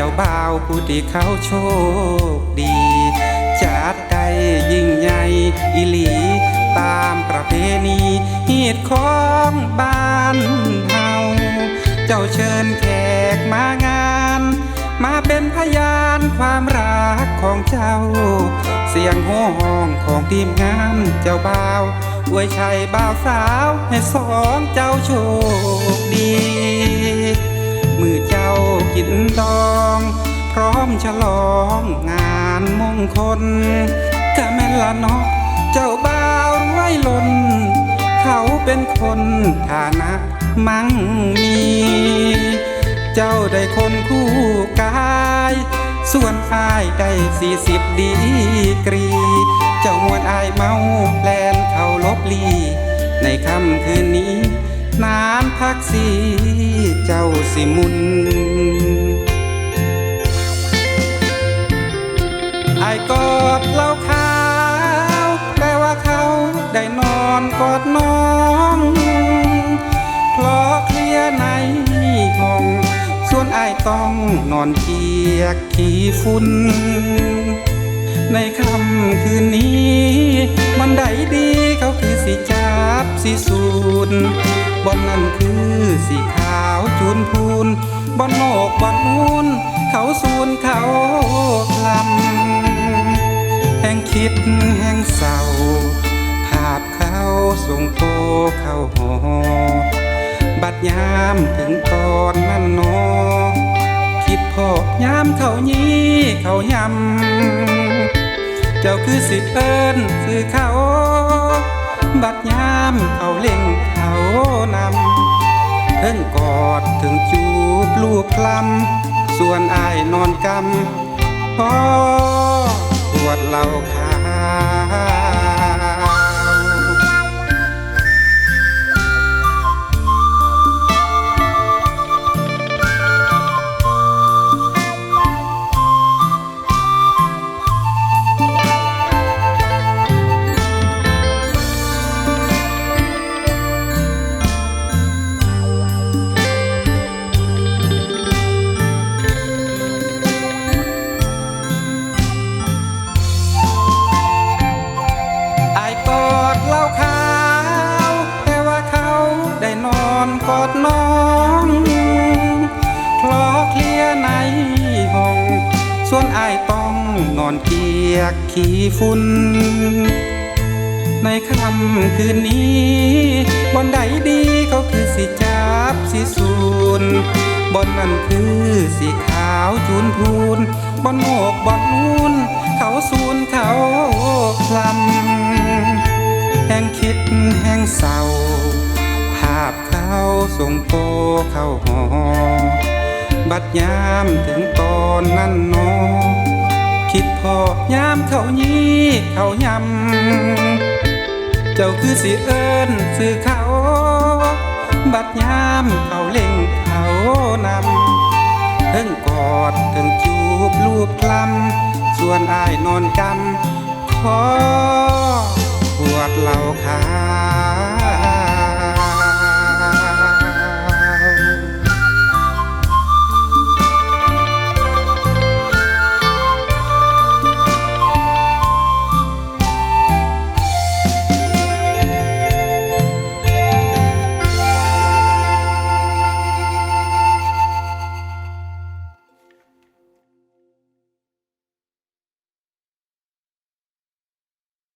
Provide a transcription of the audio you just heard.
จ้าบ่าวผู้ที่เขาโชคดีจัดได้ยิ่งใหญ่อีหลี ตามประเพณีฮีดของบ้านเฮาเจ้าเชิญแขกมางาน มาเป็นพยานความรักของเจ้า เสียงโห่ห้องของทีมงานเจ้าบ่าวอวยชัยบ่าวสาวให้สองเจ้าโช ฉลองงานมงคลกะแม่นละเนาะเจ้าบ่าวรวยล้น เขาเป็นคนฐานะมั่งมี เจ้าได้คนคู่กาย ส่วนอายได้สี่สิบดีกรี เจ้ามวนอายเมาแลนเขาลบลี ในค่ำคืนนี้ นานพักสีเจ้าสิมุน กอดเล้าขาว แต่ว่าเขาได้นอนกอดน้องเพราะเคลียในห้อง ส่วนไอต้องนอนเกียกขี้ฝุ่นในค่ำคืนนี้ มันใดดีเขาคือสีจับสีสูนบอนนั่นคือสีขาวจูนพูนบอนโลกบอนนูนเขาสูนเขาคลำ คิดแห่งเศร้าภาพเขาส่งโตเข้าหอ บัดยามถึงตอนนั้นนอคิดพอยามเขายี่เขายำ เจ้าคือสิเอิญสื่อเขา บัดยามเขาเล่งเขานำเทิงกอดถึงจูบลูกคลำส่วนอายนอนกำพอปวดเหล่าขา ว กอดน้องคลอเคลียในห้อง ส่วนอายต้องนอนเกียกขี้ฝุ่นในค่ำคืนนี้บอนใดดีเขาคือสีจับสีสูนบอนนั่นคือสีขาวจูนพูนบอนโมกบอนนูนเขาสูนเขา ส่งโตเข้าหอ บัดยามถึงตอนนั้นนอคิดพอยามเขายี่เขายำ เจ้าคือสิเอิญสื่อเขา บัดยามเขาเล่งเขานำเทิงกอดเทิงจูบลูบคลำส่วนอายนอนกำขอปวดเหล่าขา